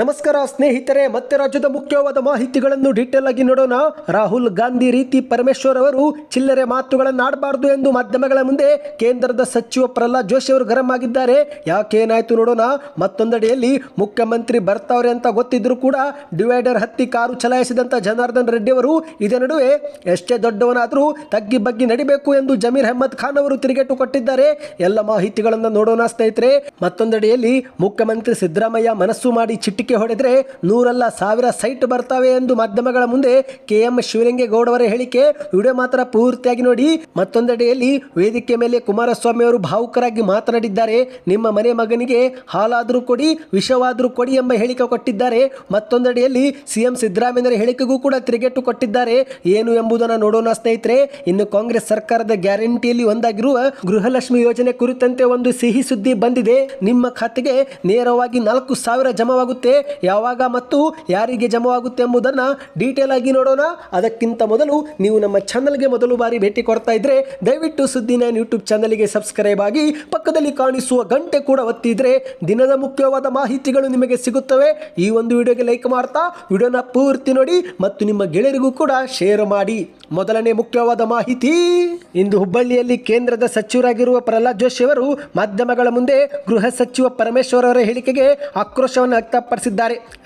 ನಮಸ್ಕಾರ ಸ್ನೇಹಿತರೆ, ಮತ್ತೆ ರಾಜ್ಯದ ಮುಖ್ಯವಾದ ಮಾಹಿತಿಗಳನ್ನು ಡೀಟೇಲ್ ಆಗಿ ನೋಡೋಣ. ರಾಹುಲ್ ಗಾಂಧಿ ರೀತಿ ಪರಮೇಶ್ವರ್ ಅವರು ಚಿಲ್ಲರೆ ಮಾತುಗಳನ್ನು ಆಡಬಾರದು ಎಂದು ಮಾಧ್ಯಮಗಳ ಮುಂದೆ ಕೇಂದ್ರದ ಸಚಿವ ಪ್ರಹ್ಲಾದ್ ಜೋಶಿ ಅವರು ಗರಂ ಆಗಿದ್ದಾರೆ. ಯಾಕೇನಾಯ್ತು ನೋಡೋಣ. ಮತ್ತೊಂದೆಡೆಯಲ್ಲಿ ಮುಖ್ಯಮಂತ್ರಿ ಬರ್ತಾವ್ರೆ ಅಂತ ಗೊತ್ತಿದ್ರು ಕೂಡ ಡಿವೈಡರ್ ಹತ್ತಿ ಕಾರು ಚಲಾಯಿಸಿದಂತ ಜನಾರ್ದನ್ ರೆಡ್ಡಿ ಅವರು ಇದೇ ನಡುವೆ ಎಷ್ಟೇ ದೊಡ್ಡವನಾದರೂ ತಗ್ಗಿ ಬಗ್ಗಿ ನಡಿಬೇಕು ಎಂದು ಜಮೀರ್ ಅಹಮದ್ ಖಾನ್ ಅವರು ತಿರುಗೇಟು ಕೊಟ್ಟಿದ್ದಾರೆ. ಎಲ್ಲ ಮಾಹಿತಿಗಳನ್ನು ನೋಡೋಣ ಸ್ನೇಹಿತರೆ. ಮತ್ತೊಂದೆಡೆಯಲ್ಲಿ ಮುಖ್ಯಮಂತ್ರಿ ಸಿದ್ದರಾಮಯ್ಯ ಮನಸ್ಸು ಮಾಡಿ ಚಿಟ್ಟಿಕೆ ಹೊಡೆದರೆ ನೂರಲ್ಲ ಸಾವಿರ ಸೈಟ್ ಬರ್ತಾವೆ ಎಂದು ಮಾಧ್ಯಮಗಳ ಮುಂದೆ ಕೆ ಎಂ ಶಿವಲಿಂಗೇಗೌಡ ಹೇಳಿಕೆ ವಿಡಿಯೋ ಮಾತ್ರ ಪೂರ್ತಿಯಾಗಿ ನೋಡಿ ಮತ್ತೊಂದೆಡೆಯಲ್ಲಿ ವೇದಿಕೆ ಮೇಲೆ ಕುಮಾರಸ್ವಾಮಿ ಅವರು ಭಾವುಕರಾಗಿ ಮಾತನಾಡಿದ್ದಾರೆ. ನಿಮ್ಮ ಮನೆ ಮಗನಿಗೆ ಹಾಲಾದರೂ ಕೊಡಿ, ವಿಷವಾದರೂ ಕೊಡಿ ಎಂಬ ಹೇಳಿಕೆ ಕೊಟ್ಟಿದ್ದಾರೆ. ಮತ್ತೊಂದೆಡೆಯಲ್ಲಿ ಸಿಎಂ ಸಿದ್ದರಾಮಯ್ಯರ ಹೇಳಿಕೆಗೂ ಕೂಡ ತಿರುಗೇಟು ಕೊಟ್ಟಿದ್ದಾರೆ. ಏನು ಎಂಬುದನ್ನು ನೋಡೋಣ ಸ್ನೇಹಿತರೆ. ಇನ್ನು ಕಾಂಗ್ರೆಸ್ ಸರ್ಕಾರದ ಗ್ಯಾರಂಟಿಯಲ್ಲಿ ಒಂದಾಗಿರುವ ಗೃಹಲಕ್ಷ್ಮಿ ಯೋಜನೆ ಕುರಿತಂತೆ ಒಂದು ಸಿಹಿ ಸುದ್ದಿ ಬಂದಿದೆ. ನಿಮ್ಮ ಖಾತೆಗೆ ನೇರವಾಗಿ ನಾಲ್ಕು ಸಾವಿರ ಜಮವಾಗುತ್ತೆ. ಯಾವಾಗ ಮತ್ತು ಯಾರಿಗೆ ಜಮವಾಗುತ್ತೆ ಎಂಬುದನ್ನು ಡೀಟೇಲ್ ಆಗಿ ನೋಡೋಣ. ಅದಕ್ಕಿಂತ ಮೊದಲು ನೀವು ನಮ್ಮ ಚಾನಲ್ಗೆ ಮೊದಲು ಬಾರಿ ಭೇಟಿ ಕೊಡ್ತಾ ಇದ್ರೆ, ದಯವಿಟ್ಟು ಸುದ್ದಿನ ಯೂಟ್ಯೂಬ್ ಚಾನಲ್ಗೆ ಸಬ್ಸ್ಕ್ರೈಬ್ ಆಗಿ, ಪಕ್ಕದಲ್ಲಿ ಕಾಣಿಸುವ ಗಂಟೆ ಕೂಡ ಒತ್ತಿದ್ರೆ ದಿನದ ಮುಖ್ಯವಾದ ಮಾಹಿತಿಗಳು ನಿಮಗೆ ಸಿಗುತ್ತವೆ. ಈ ಒಂದು ವಿಡಿಯೋಗೆ ಲೈಕ್ ಮಾಡ್ತಾ, ವಿಡಿಯೋನ ಪೂರ್ತಿ ನೋಡಿ ಮತ್ತು ನಿಮ್ಮ ಗೆಳೆಯರಿಗೂ ಕೂಡ ಶೇರ್ ಮಾಡಿ. ಮೊದಲನೇ ಮುಖ್ಯವಾದ ಮಾಹಿತಿ, ಇಂದು ಹುಬ್ಬಳ್ಳಿಯಲ್ಲಿ ಕೇಂದ್ರದ ಸಚಿವರಾಗಿರುವ ಪ್ರಹ್ಲಾದ್ ಜೋಶಿ ಅವರು ಮಾಧ್ಯಮಗಳ ಮುಂದೆ ಗೃಹ ಸಚಿವ ಪರಮೇಶ್ವರ್ ಅವರ ಹೇಳಿಕೆಗೆ ಆಕ್ರೋಶವನ್ನು ವ್ಯಕ್ತಪಡಿಸಿದ್ದಾರೆ.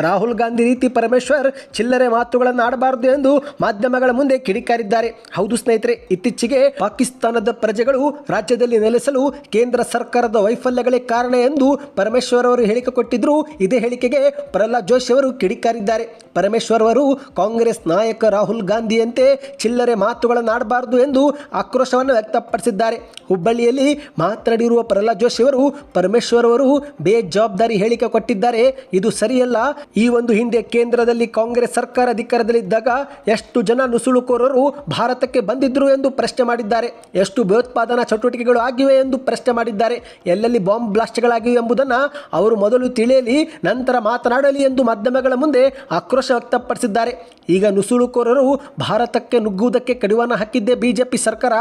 ರಾಹುಲ್ ಗಾಂಧಿ ರೀತಿ ಪರಮೇಶ್ವರ್ ಚಿಲ್ಲರೆ ಮಾತುಗಳನ್ನು ಆಡಬಾರದು ಎಂದು ಮಾಧ್ಯಮಗಳ ಮುಂದೆ ಕಿಡಿಕಾರಿದ್ದಾರೆ. ಹೌದು ಸ್ನೇಹಿತರೆ, ಇತ್ತೀಚೆಗೆ ಪಾಕಿಸ್ತಾನದ ಪ್ರಜೆಗಳು ರಾಜ್ಯದಲ್ಲಿ ನೆಲೆಸಲು ಕೇಂದ್ರ ಸರ್ಕಾರದ ವೈಫಲ್ಯಗಳೇ ಕಾರಣ ಎಂದು ಪರಮೇಶ್ವರ್ ಅವರು ಹೇಳಿಕೆ ಕೊಟ್ಟಿದ್ರು, ಇದೇ ಹೇಳಿಕೆಗೆ ಪ್ರಹ್ಲಾದ್ ಜೋಶಿ ಅವರು ಕಿಡಿಕಾರಿದ್ದಾರೆ. ಪರಮೇಶ್ವರ್ ಅವರು ಕಾಂಗ್ರೆಸ್ ನಾಯಕ ರಾಹುಲ್ ಗಾಂಧಿಯಂತೆ ಚಿಲ್ಲರೆ ಮಾತುಗಳನ್ನು ಆಡಬಾರದು ಎಂದು ಆಕ್ರೋಶವನ್ನು ವ್ಯಕ್ತಪಡಿಸಿದ್ದಾರೆ. ಹುಬ್ಬಳ್ಳಿಯಲ್ಲಿ ಮಾತನಾಡಿರುವ ಪ್ರಹ್ಲಾದ್ ಜೋಶಿ ಅವರು, ಪರಮೇಶ್ವರ್ ಅವರು ಬೇಜವಾಬ್ದಾರಿ ಹೇಳಿಕೆ ಕೊಟ್ಟಿದ್ದಾರೆ. ಇದು ಸರಿಯಲ್ಲ? ಈ ಒಂದು ಹಿಂದೆ ಕೇಂದ್ರದಲ್ಲಿ ಕಾಂಗ್ರೆಸ್ ಸರ್ಕಾರ ಅಧಿಕಾರದಲ್ಲಿದ್ದಾಗ ಎಷ್ಟು ಜನ ನುಸುಳುಕೋರರು ಭಾರತಕ್ಕೆ ಬಂದಿದ್ರು ಎಂದು ಪ್ರಶ್ನೆ ಮಾಡಿದ್ದಾರೆ. ಎಷ್ಟು ಭಯೋತ್ಪಾದನಾ ಚಟುವಟಿಕೆಗಳು ಆಗಿವೆ ಎಂದು ಪ್ರಶ್ನೆ ಮಾಡಿದ್ದಾರೆ. ಎಲ್ಲೆಲ್ಲಿ ಬಾಂಬ್ ಬ್ಲಾಸ್ಟ್ಗಳಾಗಿವೆ ಎಂಬುದನ್ನು ಅವರು ಮೊದಲು ತಿಳಿಯಲಿ, ನಂತರ ಮಾತನಾಡಲಿ ಎಂದು ಮಾಧ್ಯಮಗಳ ಮುಂದೆ ಆಕ್ರೋಶ ವ್ಯಕ್ತಪಡಿಸಿದ್ದಾರೆ. ಈಗ ನುಸುಳುಕೋರರು ಭಾರತಕ್ಕೆ ನುಗ್ಗುವುದಕ್ಕೆ ಕಡಿವಾಣ ಹಾಕಿದ್ದೆ ಬಿಜೆಪಿ ಸರ್ಕಾರ.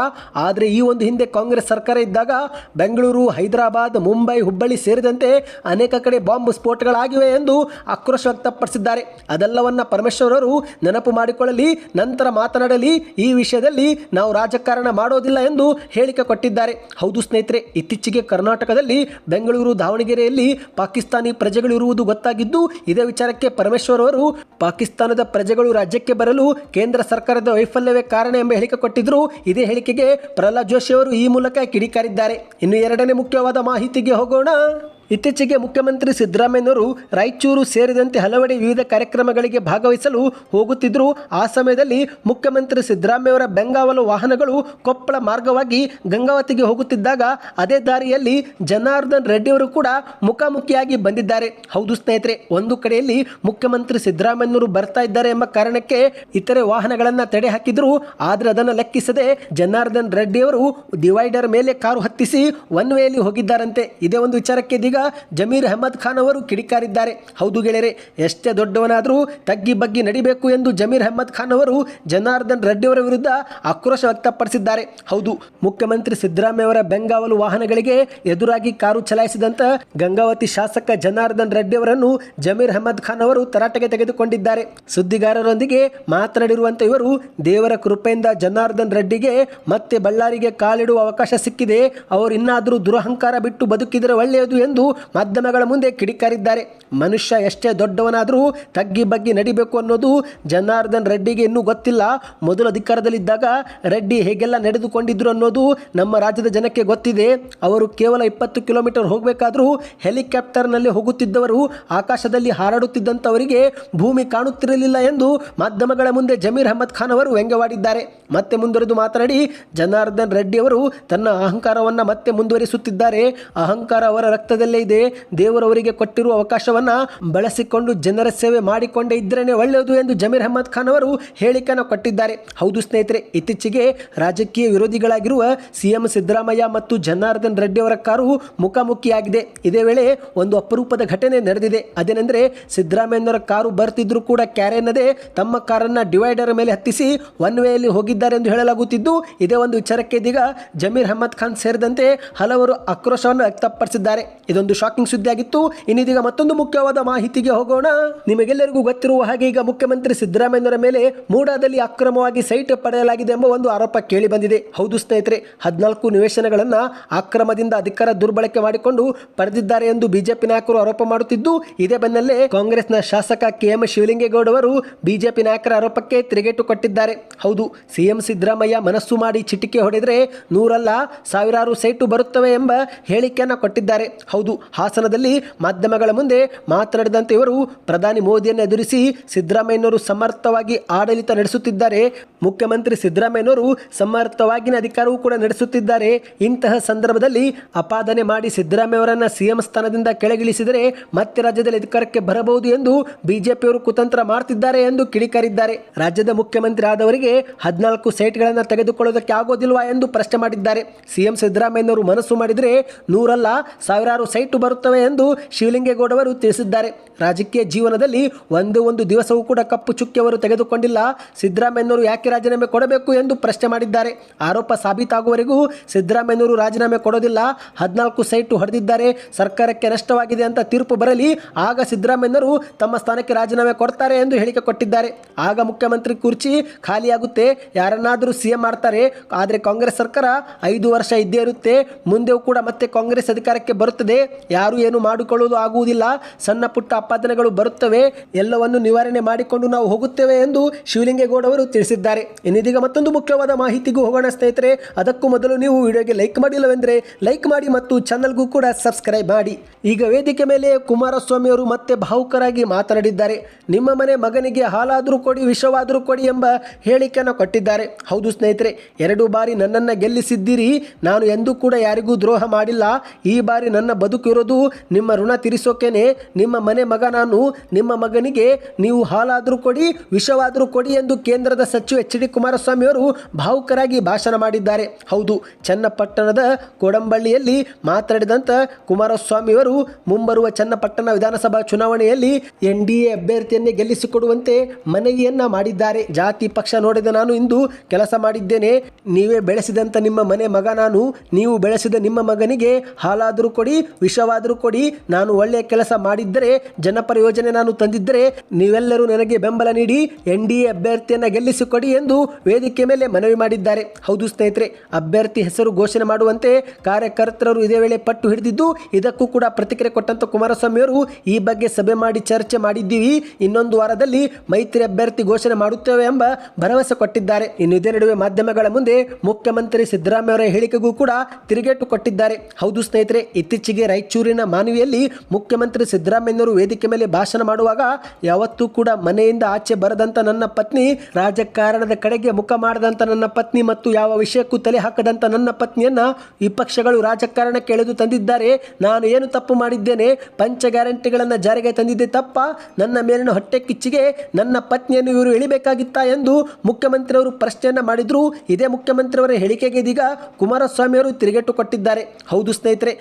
ಆದರೆ ಈ ಒಂದು ಹಿಂದೆ ಕಾಂಗ್ರೆಸ್ ಸರ್ಕಾರ ಇದ್ದಾಗ ಬೆಂಗಳೂರು, ಹೈದರಾಬಾದ್, ಮುಂಬೈ, ಹುಬ್ಬಳ್ಳಿ ಸೇರಿದಂತೆ ಅನೇಕ ಕಡೆ ಬಾಂಬ್ ಸ್ಫೋಟಗಳಾಗಿವೆ ಎಂದು ಆಕ್ರೋಶ ವ್ಯಕ್ತಪಡಿಸಿದ್ದಾರೆ. ಅದೆಲ್ಲವನ್ನ ಪರಮೇಶ್ವರರು ನೆನಪು ಮಾಡಿಕೊಳ್ಳಲಿ, ನಂತರ ಮಾತನಾಡಲಿ. ಈ ವಿಷಯದಲ್ಲಿ ನಾವು ರಾಜಕಾರಣ ಮಾಡೋದಿಲ್ಲ ಎಂದು ಹೇಳಿಕೆ ಕೊಟ್ಟಿದ್ದಾರೆ. ಹೌದು ಸ್ನೇಹಿತರೆ, ಇತ್ತೀಚೆಗೆ ಕರ್ನಾಟಕದಲ್ಲಿ ಬೆಂಗಳೂರು, ದಾವಣಗೆರೆಯಲ್ಲಿ ಪಾಕಿಸ್ತಾನಿ ಪ್ರಜೆಗಳು ಇರುವುದು ಗೊತ್ತಾಗಿದ್ದು, ಇದೇ ವಿಚಾರಕ್ಕೆ ಪರಮೇಶ್ವರ್ ಅವರು ಪಾಕಿಸ್ತಾನದ ಪ್ರಜೆಗಳು ರಾಜ್ಯಕ್ಕೆ ಬರಲು ಕೇಂದ್ರ ಸರ್ಕಾರದ ವೈಫಲ್ಯವೇ ಕಾರಣ ಎಂಬ ಹೇಳಿಕೆ ಕೊಟ್ಟಿದ್ರು, ಇದೇ ಹೇಳಿಕೆಗೆ ಪ್ರಹ್ಲಾದ್ ಜೋಶಿ ಅವರು ಈ ಮೂಲಕ ಕಿಡಿಕಾರಿದ್ದಾರೆ. ಇನ್ನು ಎರಡನೇ ಮುಖ್ಯವಾದ ಮಾಹಿತಿಗೆ ಹೋಗೋಣ. ಇತ್ತೀಚೆಗೆ ಮುಖ್ಯಮಂತ್ರಿ ಸಿದ್ದರಾಮಯ್ಯನವರು ರಾಯಚೂರು ಸೇರಿದಂತೆ ಹಲವೆಡೆ ವಿವಿಧ ಕಾರ್ಯಕ್ರಮಗಳಿಗೆ ಭಾಗವಹಿಸಲು ಹೋಗುತ್ತಿದ್ದರು ಆ ಸಮಯದಲ್ಲಿ ಮುಖ್ಯಮಂತ್ರಿ ಸಿದ್ದರಾಮಯ್ಯವರ ಬೆಂಗಾವಲು ವಾಹನಗಳು ಕೊಪ್ಪಳ ಮಾರ್ಗವಾಗಿ ಗಂಗಾವತಿಗೆ ಹೋಗುತ್ತಿದ್ದಾಗ ಅದೇ ದಾರಿಯಲ್ಲಿ ಜನಾರ್ದನ್ ರೆಡ್ಡಿಯವರು ಕೂಡ ಮುಖಾಮುಖಿಯಾಗಿ ಬಂದಿದ್ದಾರೆ. ಹೌದು ಸ್ನೇಹಿತರೆ, ಒಂದು ಕಡೆಯಲ್ಲಿ ಮುಖ್ಯಮಂತ್ರಿ ಸಿದ್ದರಾಮಯ್ಯನವರು ಬರ್ತಾ ಇದ್ದಾರೆ ಎಂಬ ಕಾರಣಕ್ಕೆ ಇತರೆ ವಾಹನಗಳನ್ನು ತಡೆ ಹಾಕಿದ್ರು. ಆದರೆ ಅದನ್ನು ಲೆಕ್ಕಿಸದೆ ಜನಾರ್ದನ್ ರೆಡ್ಡಿಯವರು ಡಿವೈಡರ್ ಮೇಲೆ ಕಾರು ಹತ್ತಿಸಿ ಒನ್ ವೇಯಲ್ಲಿ ಹೋಗಿದ್ದಾರಂತೆ. ಇದೇ ಒಂದು ವಿಚಾರಕ್ಕೆ ಇದೀಗ ಜಮೀರ್ ಅಹಮದ್ ಖಾನ್ ಅವರು ಕಿಡಿಕಾರಿದ್ದಾರೆ. ಹೌದು ಗೆಳೆಯರೆ, ಎಷ್ಟೇ ದೊಡ್ಡವನಾದರೂ ತಗ್ಗಿ ಬಗ್ಗಿ ನಡಿಬೇಕು ಎಂದು ಜಮೀರ್ ಅಹಮದ್ ಖಾನ್ ಅವರು ಜನಾರ್ದನ್ ರೆಡ್ಡಿ ಅವರ ವಿರುದ್ಧ ಆಕ್ರೋಶ ವ್ಯಕ್ತಪಡಿಸಿದ್ದಾರೆ. ಹೌದು, ಮುಖ್ಯಮಂತ್ರಿ ಸಿದ್ದರಾಮಯ್ಯ ಅವರ ಬೆಂಗಾವಲು ವಾಹನಗಳಿಗೆ ಎದುರಾಗಿ ಕಾರು ಚಲಾಯಿಸಿದಂತ ಗಂಗಾವತಿ ಶಾಸಕ ಜನಾರ್ದನ್ ರೆಡ್ಡಿ ಅವರನ್ನು ಜಮೀರ್ ಅಹಮದ್ ಖಾನ್ ಅವರು ತರಾಟೆಗೆ ತೆಗೆದುಕೊಂಡಿದ್ದಾರೆ. ಸುದ್ದಿಗಾರರೊಂದಿಗೆ ಮಾತನಾಡಿರುವಂತ ಇವರು ದೇವರ ಕೃಪೆಯಿಂದ ಜನಾರ್ದನ್ ರೆಡ್ಡಿಗೆ ಮತ್ತೆ ಬಳ್ಳಾರಿಗೆ ಕಾಲಿಡುವ ಅವಕಾಶ ಸಿಕ್ಕಿದೆ. ಅವರು ಇನ್ನಾದರೂ ದುರಹಂಕಾರ ಬಿಟ್ಟು ಬದುಕಿದರೆ ಒಳ್ಳೆಯದು ಎಂದು ಮಾಧ್ಯಮಗಳ ಮುಂದೆ ಕಿಡಿಕಾರಿದ್ದಾರೆ. ಮನುಷ್ಯ ಎಷ್ಟೇ ದೊಡ್ಡವನಾದರೂ ತಗ್ಗಿ ಬಗ್ಗಿ ನಡಿಬೇಕು ಅನ್ನೋದು ಜನಾರ್ದನ್ ರೆಡ್ಡಿಗೆ ಇನ್ನೂ ಗೊತ್ತಿಲ್ಲ. ಮೊದಲು ಅಧಿಕಾರದಲ್ಲಿದ್ದಾಗ ರೆಡ್ಡಿ ಹೇಗೆಲ್ಲ ನಡೆದುಕೊಂಡಿದ್ರು ಅನ್ನೋದು ನಮ್ಮ ರಾಜ್ಯದ ಜನಕ್ಕೆ ಗೊತ್ತಿದೆ. ಅವರು ಕೇವಲ ಇಪ್ಪತ್ತು ಕಿಲೋಮೀಟರ್ ಹೋಗಬೇಕಾದರೂ ಹೆಲಿಕಾಪ್ಟರ್ನಲ್ಲಿ ಹೋಗುತ್ತಿದ್ದವರು ಆಕಾಶದಲ್ಲಿ ಹಾರಾಡುತ್ತಿದ್ದಂಥವರಿಗೆ ಭೂಮಿ ಕಾಣುತ್ತಿರಲಿಲ್ಲ ಎಂದು ಮಾಧ್ಯಮಗಳ ಮುಂದೆ ಜಮೀರ್ ಅಹಮದ್ ಖಾನ್ ಅವರು ವ್ಯಂಗ್ಯವಾಡಿದ್ದಾರೆ. ಮತ್ತೆ ಮುಂದುವರೆದು ಮಾತನಾಡಿ, ಜನಾರ್ದನ್ ರೆಡ್ಡಿ ಅವರು ತನ್ನ ಅಹಂಕಾರವನ್ನು ಮತ್ತೆ ಮುಂದುವರಿಸುತ್ತಿದ್ದಾರೆ. ಅಹಂಕಾರ ಅವರ ರಕ್ತದಲ್ಲೇ ಇದೆ. ದೇವರವರಿಗೆ ಕೊಟ್ಟಿರುವ ಅವಕಾಶವನ್ನು ಬಳಸಿಕೊಂಡು ಜನರ ಸೇವೆ ಮಾಡಿಕೊಂಡೇ ಇದ್ರೇನೆ ಒಳ್ಳೆಯದು ಎಂದು ಜಮೀರ್ ಅಹಮದ್ ಖಾನ್ ಅವರು ಹೇಳಿಕೆಯನ್ನು ಕೊಟ್ಟಿದ್ದಾರೆ. ಹೌದು ಸ್ನೇಹಿತರೆ, ಇತ್ತೀಚೆಗೆ ರಾಜಕೀಯ ವಿರೋಧಿಗಳಾಗಿರುವ ಸಿಎಂ ಸಿದ್ದರಾಮಯ್ಯ ಮತ್ತು ಜನಾರ್ದನ್ ರೆಡ್ಡಿ ಅವರ ಕಾರು ಮುಖಾಮುಖಿಯಾಗಿದೆ. ಇದೇ ವೇಳೆ ಒಂದು ಅಪರೂಪದ ಘಟನೆ ನಡೆದಿದೆ. ಅದೇನೆಂದರೆ ಸಿದ್ದರಾಮಯ್ಯನವರ ಕಾರು ಬರ್ತಿದ್ರು ಕೂಡ ಕ್ಯಾರೆ ಅನ್ನದೇ ತಮ್ಮ ಕಾರನ್ನು ಡಿವೈಡರ್ ಮೇಲೆ ಹತ್ತಿಸಿ ಒನ್ ವೇಯಲ್ಲಿ ಹೋಗಿದ್ದಾರೆ ಎಂದು ಹೇಳಲಾಗುತ್ತಿದ್ದು, ಇದೇ ಒಂದು ವಿಚಾರಕ್ಕೆ ಇದೀಗ ಜಮೀರ್ ಅಹಮದ್ ಖಾನ್ ಸೇರಿದಂತೆ ಹಲವರು ಆಕ್ರೋಶವನ್ನು ವ್ಯಕ್ತಪಡಿಸಿದ್ದಾರೆ. ಇದೊಂದು ಇದೊಂದು ಶಾಕಿಂಗ್ ಸುದ್ದಿ ಆಗಿತ್ತು ಇನ್ನಿದೀಗ ಮತ್ತೊಂದು ಮುಖ್ಯವಾದ ಮಾಹಿತಿಗೆ ಹೋಗೋಣ. ನಿಮಗೆಲ್ಲರಿಗೂ ಗೊತ್ತಿರುವ ಹಾಗೆ ಈಗ ಮುಖ್ಯಮಂತ್ರಿ ಸಿದ್ದರಾಮಯ್ಯನವರ ಮೇಲೆ ಮೂಡಾದಲ್ಲಿ ಅಕ್ರಮವಾಗಿ ಸೈಟ್ ಪಡೆಯಲಾಗಿದೆ ಎಂಬ ಒಂದು ಆರೋಪ ಕೇಳಿ ಬಂದಿದೆ. ಹೌದು ಸ್ನೇಹಿತರೆ, ಹದಿನಾಲ್ಕು ನಿವೇಶನಗಳನ್ನು ಅಕ್ರಮದಿಂದ ಅಧಿಕಾರ ದುರ್ಬಳಕೆ ಮಾಡಿಕೊಂಡು ಪಡೆದಿದ್ದಾರೆ ಎಂದು ಬಿಜೆಪಿ ನಾಯಕರು ಆರೋಪ ಮಾಡುತ್ತಿದ್ದು, ಇದೇ ಬೆನ್ನಲ್ಲೇ ಕಾಂಗ್ರೆಸ್ನ ಶಾಸಕ ಕೆ ಎಂ ಶಿವಲಿಂಗೇಗೌಡ ಅವರು ಬಿಜೆಪಿ ನಾಯಕರ ಆರೋಪಕ್ಕೆ ತಿರುಗೇಟು ಕೊಟ್ಟಿದ್ದಾರೆ. ಹೌದು ಸಿಎಂ ಸಿದ್ದರಾಮಯ್ಯ ಮನಸ್ಸು ಮಾಡಿ ಚಿಟಿಕೆ ಹೊಡೆದರೆ ನೂರಲ್ಲ ಸಾವಿರಾರು ಸೈಟು ಬರುತ್ತವೆ ಎಂಬ ಹೇಳಿಕೆಯನ್ನು ಕೊಟ್ಟಿದ್ದಾರೆ. ಹೌದು ಹಾಸನದಲ್ಲಿ ಮಾಧ್ಯಮಗಳ ಮುಂದೆ ಮಾತನಾಡಿದಂತೆ ಇವರು ಪ್ರಧಾನಿ ಮೋದಿಯನ್ನು ಎದುರಿಸಿ ಸಿದ್ದರಾಮಯ್ಯನವರು ಸಮರ್ಥವಾಗಿ ಆಡಳಿತ ನಡೆಸುತ್ತಿದ್ದಾರೆ. ಮುಖ್ಯಮಂತ್ರಿ ಸಿದ್ದರಾಮಯ್ಯನವರು ಸಮರ್ಥವಾಗಿನ ಅಧಿಕಾರವೂ ಕೂಡ ನಡೆಸುತ್ತಿದ್ದಾರೆ. ಇಂತಹ ಸಂದರ್ಭದಲ್ಲಿ ಅಪಾದನೆ ಮಾಡಿ ಸಿದ್ದರಾಮಯ್ಯ ಅವರನ್ನ ಸಿಎಂ ಸ್ಥಾನದಿಂದ ಕೆಳಗಿಳಿಸಿದರೆ ಮತ್ತೆ ರಾಜ್ಯದಲ್ಲಿ ಅಧಿಕಾರಕ್ಕೆ ಬರಬಹುದು ಎಂದು ಬಿಜೆಪಿಯವರು ಕುತಂತ್ರ ಮಾಡ್ತಿದ್ದಾರೆ ಎಂದು ಕಿಡಿಕಾರಿದ್ದಾರೆ. ರಾಜ್ಯದ ಮುಖ್ಯಮಂತ್ರಿ ಆದವರಿಗೆ ಹದಿನಾಲ್ಕು ಸೀಟ್ಗಳನ್ನು ತೆಗೆದುಕೊಳ್ಳೋದಕ್ಕೆ ಆಗೋದಿಲ್ವಾ ಎಂದು ಪ್ರಶ್ನೆ ಮಾಡಿದ್ದಾರೆ. ಸಿಎಂ ಸಿದ್ದರಾಮಯ್ಯನವರು ಮನಸ್ಸು ಮಾಡಿದರೆ ನೂರಲ್ಲ ಸಾವಿರಾರು ಸೈಟು ಬರುತ್ತವೆ ಎಂದು ಶಿವಲಿಂಗೇಗೌಡವರು ತಿಳಿಸಿದ್ದಾರೆ. ರಾಜಕೀಯ ಜೀವನದಲ್ಲಿ ಒಂದು ಒಂದು ದಿವಸವೂ ಕೂಡ ಕಪ್ಪು ಚುಕ್ಕಿ ಅವರು ತೆಗೆದುಕೊಂಡಿಲ್ಲ. ಸಿದ್ದರಾಮಯ್ಯನವರು ಯಾಕೆ ರಾಜೀನಾಮೆ ಕೊಡಬೇಕು ಎಂದು ಪ್ರಶ್ನೆ ಮಾಡಿದ್ದಾರೆ. ಆರೋಪ ಸಾಬೀತಾಗುವವರೆಗೂ ಸಿದ್ದರಾಮಯ್ಯನವರು ರಾಜೀನಾಮೆ ಕೊಡೋದಿಲ್ಲ. ಹದಿನಾಲ್ಕು ಸೈಟು ಹೊಡೆದಿದ್ದಾರೆ. ಸರ್ಕಾರಕ್ಕೆ ನಷ್ಟವಾಗಿದೆ ಅಂತ ತೀರ್ಪು ಬರಲಿ. ಆಗ ಸಿದ್ದರಾಮಯ್ಯನವರು ತಮ್ಮ ಸ್ಥಾನಕ್ಕೆ ರಾಜೀನಾಮೆ ಕೊಡ್ತಾರೆ ಎಂದು ಹೇಳಿಕೆ ಕೊಟ್ಟಿದ್ದಾರೆ. ಆಗ ಮುಖ್ಯಮಂತ್ರಿ ಕುರ್ಚಿ ಖಾಲಿಯಾಗುತ್ತೆ. ಯಾರನ್ನಾದರೂ ಸಿಎಂ ಮಾಡ್ತಾರೆ. ಆದರೆ ಕಾಂಗ್ರೆಸ್ ಸರ್ಕಾರ ಐದು ವರ್ಷ ಇದ್ದೇ ಇರುತ್ತೆ. ಮುಂದೆಯೂ ಕೂಡ ಮತ್ತೆ ಕಾಂಗ್ರೆಸ್ ಅಧಿಕಾರಕ್ಕೆ ಬರುತ್ತದೆ. ಯಾರು ಏನು ಮಾಡಿಕೊಳ್ಳಲು ಆಗುವುದಿಲ್ಲ. ಸಣ್ಣ ಪುಟ್ಟ ಅಪಾದನೆಗಳು ಬರುತ್ತವೆ. ಎಲ್ಲವನ್ನು ನಿವಾರಣೆ ಮಾಡಿಕೊಂಡು ನಾವು ಹೋಗುತ್ತೇವೆ ಎಂದು ಶಿವಲಿಂಗೇಗೌಡ ಅವರು ತಿಳಿಸಿದ್ದಾರೆ. ಇನ್ನಿದೀಗ ಮತ್ತೊಂದು ಮುಖ್ಯವಾದ ಮಾಹಿತಿಗೂ ಹೋಗೋಣ ಸ್ನೇಹಿತರೆ. ಅದಕ್ಕೂ ಮೊದಲು ನೀವು ವಿಡಿಯೋಗೆ ಲೈಕ್ ಮಾಡಿಲ್ಲವೆಂದರೆ ಲೈಕ್ ಮಾಡಿ ಮತ್ತು ಚಾನಲ್ಗೂ ಕೂಡ ಸಬ್ಸ್ಕ್ರೈಬ್ ಮಾಡಿ. ಈಗ ವೇದಿಕೆ ಮೇಲೆ ಕುಮಾರಸ್ವಾಮಿ ಅವರು ಮತ್ತೆ ಭಾವುಕರಾಗಿ ಮಾತನಾಡಿದ್ದಾರೆ. ನಿಮ್ಮ ಮನೆ ಮಗನಿಗೆ ಹಾಲಾದರೂ ಕೊಡಿ, ವಿಷವಾದರೂ ಕೊಡಿ ಎಂಬ ಹೇಳಿಕೆಯನ್ನು ಕೊಟ್ಟಿದ್ದಾರೆ. ಹೌದು ಸ್ನೇಹಿತರೆ, ಎರಡು ಬಾರಿ ನನ್ನನ್ನು ಗೆಲ್ಲಿಸಿದ್ದೀರಿ. ನಾನು ಎಂದೂ ಕೂಡ ಯಾರಿಗೂ ದ್ರೋಹ ಮಾಡಿಲ್ಲ. ಈ ಬಾರಿ ನನ್ನ ಬದುಕು ಇರೋದು ನಿಮ್ಮ ಋಣ ತೀರಿಸೋಕೇನೆ. ನಿಮ್ಮ ಮನೆ ಮಗ ನಾನು, ನಿಮ್ಮ ಮಗನಿಗೆ ನೀವು ಹಾಲಾದರೂ ಕೊಡಿ, ವಿಷವಾದರೂ ಕೊಡಿ ಎಂದು ಕೇಂದ್ರದ ಸಚಿವ ಎಚ್ ಡಿ ಕುಮಾರಸ್ವಾಮಿ ಅವರು ಭಾವುಕರಾಗಿ ಭಾಷಣ ಮಾಡಿದ್ದಾರೆ. ಹೌದು, ಚನ್ನಪಟ್ಟಣದ ಕೋಡಂಬಳ್ಳಿಯಲ್ಲಿ ಮಾತನಾಡಿದಂಥ ಕುಮಾರಸ್ವಾಮಿ ಅವರು ಮುಂಬರುವ ಚನ್ನಪಟ್ಟಣ ವಿಧಾನಸಭಾ ಚುನಾವಣೆಯಲ್ಲಿ ಎನ್ ಡಿ ಎ ಅಭ್ಯರ್ಥಿಯನ್ನೇ ಗೆಲ್ಲಿಸಿಕೊಡುವಂತೆ ಮನವಿಯನ್ನ ಮಾಡಿದ್ದಾರೆ. ಜಾತಿ, ಪಕ್ಷ ನೋಡಿದ ನಾನು ಇಂದು ಕೆಲಸ ಮಾಡಿದ್ದೇನೆ. ನೀವೇ ಬೆಳೆಸಿದಂತ ನಿಮ್ಮ ಮನೆ ಮಗ ನಾನು, ನೀವು ಬೆಳೆಸಿದ ನಿಮ್ಮ ಮಗನಿಗೆ ಹಾಲಾದರೂ ಕೊಡಿ ವಿಷವಾದರೂ ಕೊಡಿ, ನಾನು ಒಳ್ಳೆಯ ಕೆಲಸ ಮಾಡಿದ್ದರೆ ಜನಪರ ಯೋಜನೆ ನಾನು ತಂದಿದ್ದರೆ, ನೀವೆಲ್ಲರೂ ನನಗೆ ಬೆಂಬಲ ನೀಡಿ, ಎನ್ ಡಿ ಎ ಅಭ್ಯರ್ಥಿಯನ್ನು ಗೆಲ್ಲಿಸಿಕೊಡಿ ಎಂದು ವೇದಿಕೆ ಮೇಲೆ ಮನವಿ ಮಾಡಿದ್ದಾರೆ. ಹೌದು ಸ್ನೇಹಿತರೆ, ಅಭ್ಯರ್ಥಿ ಹೆಸರು ಘೋಷಣೆ ಮಾಡುವಂತೆ ಕಾರ್ಯಕರ್ತರು ಇದೇ ವೇಳೆ ಪಟ್ಟು ಹಿಡಿದಿದ್ದು, ಇದಕ್ಕೂ ಕೂಡ ಪ್ರತಿಕ್ರಿಯೆ ಕೊಟ್ಟಂತ ಕುಮಾರಸ್ವಾಮಿ ಅವರು, ಈ ಬಗ್ಗೆ ಸಭೆ ಮಾಡಿ ಚರ್ಚೆ ಮಾಡಿದ್ದೀವಿ, ಇನ್ನೊಂದು ವಾರದಲ್ಲಿ ಮೈತ್ರಿ ಅಭ್ಯರ್ಥಿ ಘೋಷಣೆ ಮಾಡುತ್ತೇವೆ ಎಂಬ ಭರವಸೆ ಕೊಟ್ಟಿದ್ದಾರೆ. ಇನ್ನು ಇದೇ ನಡುವೆ ಮಾಧ್ಯಮಗಳ ಮುಂದೆ ಮುಖ್ಯಮಂತ್ರಿ ಸಿದ್ದರಾಮಯ್ಯ ಅವರ ಹೇಳಿಕೆಗೂ ಕೂಡ ತಿರುಗೇಟು ಕೊಟ್ಟಿದ್ದಾರೆ. ಹೌದು ಸ್ನೇಹಿತರೆ, ಇತ್ತೀಚೆಗೆ ರಾಯಚೂರಿನ ಮಾನವಿಯಲ್ಲಿ ಮುಖ್ಯಮಂತ್ರಿ ಸಿದ್ದರಾಮಯ್ಯನವರು ವೇದಿಕೆ ಮೇಲೆ ಭಾಷಣ ಮಾಡುವಾಗ ಯಾವತ್ತೂ ಕೂಡ ಮನೆಯಿಂದ ಆಚೆ ಬರದಂತ ನನ್ನ ಪತ್ನಿ, ರಾಜಕಾರಣದ ಕಡೆಗೆ ಮುಖ ಮಾಡದಂತ ನನ್ನ ಪತ್ನಿ ಮತ್ತು ಯಾವ ವಿಷಯಕ್ಕೂ ತಲೆ ಹಾಕದಂತ ನನ್ನ ಪತ್ನಿಯನ್ನ ವಿಪಕ್ಷಗಳು ರಾಜಕಾರಣಕ್ಕೆ ಎಳೆದು ತಂದಿದ್ದಾರೆ. ನಾನು ಏನು ತಪ್ಪು ಮಾಡಿದ್ದೇನೆ? ಪಂಚ ಗ್ಯಾರಂಟಿಗಳನ್ನು ಜಾರಿಗೆ ತಂದಿದ್ದೆ ತಪ್ಪ? ನನ್ನ ಮೇಲಿನ ಹೊಟ್ಟೆ ಕಿಚ್ಚಿಗೆ ನನ್ನ ಪತ್ನಿಯನ್ನು ಇವರು ಎಳಿಬೇಕಾಗಿತ್ತಾ ಎಂದು ಮುಖ್ಯಮಂತ್ರಿಯವರು ಪ್ರಶ್ನೆಯನ್ನ ಮಾಡಿದ್ರು. ಇದೇ ಮುಖ್ಯಮಂತ್ರಿಯವರ ಹೇಳಿಕೆಗೆ ಇದೀಗ ಕುಮಾರಸ್ವಾಮಿ ಅವರು ತಿರುಗೇಟು ಕೊಟ್ಟಿದ್ದಾರೆ. ಹೌದು ಸ್ನೇಹಿತರೆ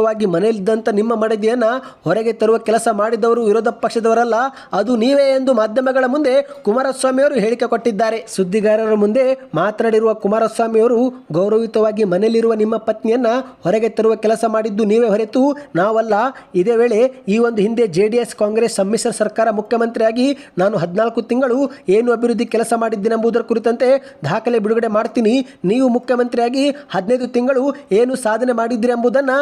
ಗೌರವಯುತವಾಗಿ ಮನೆಯಲ್ಲಿದ್ದಂಥ ನಿಮ್ಮ ಮಡದಿಯನ್ನು ಹೊರಗೆ ತರುವ ಕೆಲಸ ಮಾಡಿದವರು ವಿರೋಧ ಪಕ್ಷದವರಲ್ಲ, ಅದು ನೀವೇ ಎಂದು ಮಾಧ್ಯಮಗಳ ಮುಂದೆ ಕುಮಾರಸ್ವಾಮಿ ಅವರು ಹೇಳಿಕೆ ಕೊಟ್ಟಿದ್ದಾರೆ. ಸುದ್ದಿಗಾರರ ಮುಂದೆ ಮಾತನಾಡಿರುವ ಕುಮಾರಸ್ವಾಮಿ ಅವರು ಗೌರವಯುತವಾಗಿ ಮನೆಯಲ್ಲಿರುವ ನಿಮ್ಮ ಪತ್ನಿಯನ್ನ ಹೊರಗೆ ತರುವ ಕೆಲಸ ಮಾಡಿದ್ದು ನೀವೇ ಹೊರತು ನಾವಲ್ಲ. ಇದೇ ವೇಳೆ ಈ ಒಂದು ಹಿಂದೆ ಜೆ ಕಾಂಗ್ರೆಸ್ ಸಮ್ಮಿಶ್ರ ಸರ್ಕಾರ ಮುಖ್ಯಮಂತ್ರಿಯಾಗಿ ನಾನು ಹದಿನಾಲ್ಕು ತಿಂಗಳು ಏನು ಅಭಿವೃದ್ಧಿ ಕೆಲಸ ಮಾಡಿದ್ದೇನೆಂಬುದರ ಕುರಿತಂತೆ ದಾಖಲೆ ಬಿಡುಗಡೆ ಮಾಡ್ತೀನಿ. ನೀವು ಮುಖ್ಯಮಂತ್ರಿಯಾಗಿ ಹದಿನೈದು ತಿಂಗಳು ಏನು ಸಾಧನೆ ಮಾಡಿದ್ದೀರಿ ಎಂಬುದನ್ನು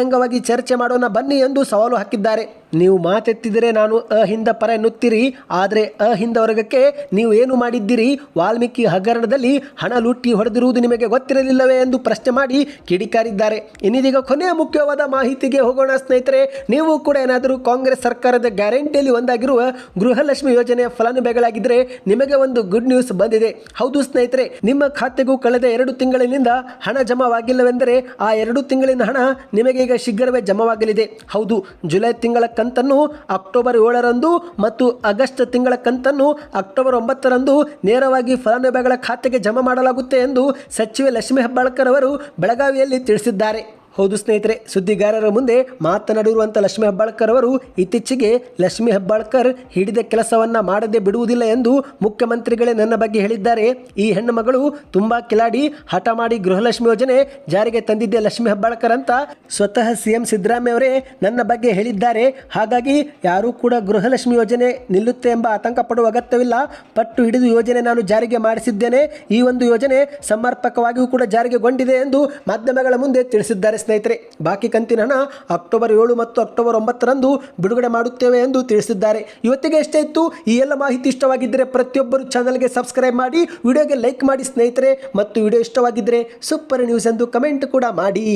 ಬಹಿರಂಗವಾಗಿ ಚರ್ಚೆ ಮಾಡೋಣ, ಬನ್ನಿ ಎಂದು ಸವಾಲು ಹಾಕಿದ್ದಾರೆ. ನೀವು ಮಾತೆತ್ತಿದರೆ ನಾನು ಅಹಿಂದ ಪರ ಎನ್ನುತ್ತೀರಿ, ಆದರೆ ಅಹಿಂದ ವರ್ಗಕ್ಕೆ ನೀವು ಏನು ಮಾಡಿದ್ದೀರಿ? ವಾಲ್ಮೀಕಿ ಹಗರಣದಲ್ಲಿ ಹಣ ಲೂಟಿ ಹೊಡೆದಿರುವುದು ನಿಮಗೆ ಗೊತ್ತಿರಲಿಲ್ಲವೇ ಎಂದು ಪ್ರಶ್ನೆ ಮಾಡಿ ಕಿಡಿಕಾರಿದ್ದಾರೆ. ಇನ್ನಿದೀಗ ಕೊನೆಯ ಮುಖ್ಯವಾದ ಮಾಹಿತಿಗೆ ಹೋಗೋಣ ಸ್ನೇಹಿತರೆ, ನೀವು ಕೂಡ ಏನಾದರೂ ಕಾಂಗ್ರೆಸ್ ಸರ್ಕಾರದ ಗ್ಯಾರಂಟಿಯಲ್ಲಿ ಒಂದಾಗಿರುವ ಗೃಹಲಕ್ಷ್ಮಿ ಯೋಜನೆಯ ಫಲಾನುಭವಿಗಳಾಗಿದ್ದರೆ ನಿಮಗೆ ಒಂದು ಗುಡ್ ನ್ಯೂಸ್ ಬಂದಿದೆ. ಹೌದು ಸ್ನೇಹಿತರೆ, ನಿಮ್ಮ ಖಾತೆಗೂ ಕಳೆದ ಎರಡು ತಿಂಗಳಿನಿಂದ ಹಣ ಜಮಾವಾಗಿಲ್ಲವೆಂದರೆ ಆ ಎರಡು ತಿಂಗಳಿನ ಹಣ ನಿಮಗೆ ಈಗ ಶೀಘ್ರವೇ ಜಮವಾಗಲಿದೆ. ಹೌದು, ಜುಲೈ ತಿಂಗಳ ಕಂತನ್ನು ಅಕ್ಟೋಬರ್ ಏಳರಂದು ಮತ್ತು ಆಗಸ್ಟ್ ತಿಂಗಳ ಕಂತನ್ನು ಅಕ್ಟೋಬರ್ ಒಂಬತ್ತರಂದು ನೇರವಾಗಿ ಫಲಾನುಭವಿಗಳ ಖಾತೆಗೆ ಜಮಾ ಮಾಡಲಾಗುತ್ತೆ ಎಂದು ಸಚಿವೆ ಲಕ್ಷ್ಮೀ ಹೆಬ್ಬಾಳ್ಕರ್ ಅವರು ಬೆಳಗಾವಿಯಲ್ಲಿ ತಿಳಿಸಿದ್ದಾರೆ. ಹೌದು ಸ್ನೇಹಿತರೆ, ಸುದ್ದಿಗಾರರ ಮುಂದೆ ಮಾತನಾಡಿರುವಂಥ ಲಕ್ಷ್ಮೀ ಹೆಬ್ಬಾಳ್ಕರ್ ಅವರು ಇತ್ತೀಚೆಗೆ ಲಕ್ಷ್ಮೀ ಹೆಬ್ಬಾಳ್ಕರ್ ಹಿಡಿದ ಕೆಲಸವನ್ನ ಮಾಡದೆ ಬಿಡುವುದಿಲ್ಲ ಎಂದು ಮುಖ್ಯಮಂತ್ರಿಗಳೇ ನನ್ನ ಬಗ್ಗೆ ಹೇಳಿದ್ದಾರೆ. ಈ ಹೆಣ್ಣು ಮಗಳು ತುಂಬಾ ಕಿಲಾಡಿ, ಹಠ ಮಾಡಿ ಗೃಹಲಕ್ಷ್ಮಿ ಯೋಜನೆ ಜಾರಿಗೆ ತಂದಿದ್ದೆ ಲಕ್ಷ್ಮೀ ಹೆಬ್ಬಾಳ್ಕರ್ ಅಂತ ಸ್ವತಃ ಸಿ ಎಂ ಸಿದ್ದರಾಮಯ್ಯ ಅವರೇ ನನ್ನ ಬಗ್ಗೆ ಹೇಳಿದ್ದಾರೆ. ಹಾಗಾಗಿ ಯಾರೂ ಕೂಡ ಗೃಹಲಕ್ಷ್ಮಿ ಯೋಜನೆ ನಿಲ್ಲುತ್ತೆ ಎಂಬ ಆತಂಕ ಪಡುವ ಅಗತ್ಯವಿಲ್ಲ. ಪಟ್ಟು ಹಿಡಿದು ಯೋಜನೆ ನಾನು ಜಾರಿಗೆ ಮಾಡಿಸಿದ್ದೇನೆ. ಈ ಒಂದು ಯೋಜನೆ ಸಮರ್ಪಕವಾಗಿಯೂ ಕೂಡ ಜಾರಿಗೆಗೊಂಡಿದೆ ಎಂದು ಮಾಧ್ಯಮಗಳ ಮುಂದೆ ತಿಳಿಸಿದ್ದಾರೆ ಸ್ನೇಹಿತರೆ, ಬಾಕಿ ಕಂತಿನ ಹಣ ಅಕ್ಟೋಬರ್ ಏಳು ಮತ್ತು ಅಕ್ಟೋಬರ್ ಒಂಬತ್ತರಂದು ಬಿಡುಗಡೆ ಮಾಡುತ್ತೇವೆ ಎಂದು ತಿಳಿಸಿದ್ದಾರೆ. ಇವತ್ತಿಗೆ ಎಷ್ಟೇ ಇತ್ತು, ಈ ಎಲ್ಲ ಮಾಹಿತಿ ಇಷ್ಟವಾಗಿದ್ದರೆ ಪ್ರತಿಯೊಬ್ಬರು ಚಾನಲ್ಗೆ ಸಬ್ಸ್ಕ್ರೈಬ್ ಮಾಡಿ, ವಿಡಿಯೋಗೆ ಲೈಕ್ ಮಾಡಿ ಸ್ನೇಹಿತರೆ. ಮತ್ತು ವಿಡಿಯೋ ಇಷ್ಟವಾಗಿದ್ದರೆ ಸೂಪರ್ ನ್ಯೂಸ್ ಎಂದು ಕಮೆಂಟ್ ಕೂಡ ಮಾಡಿ.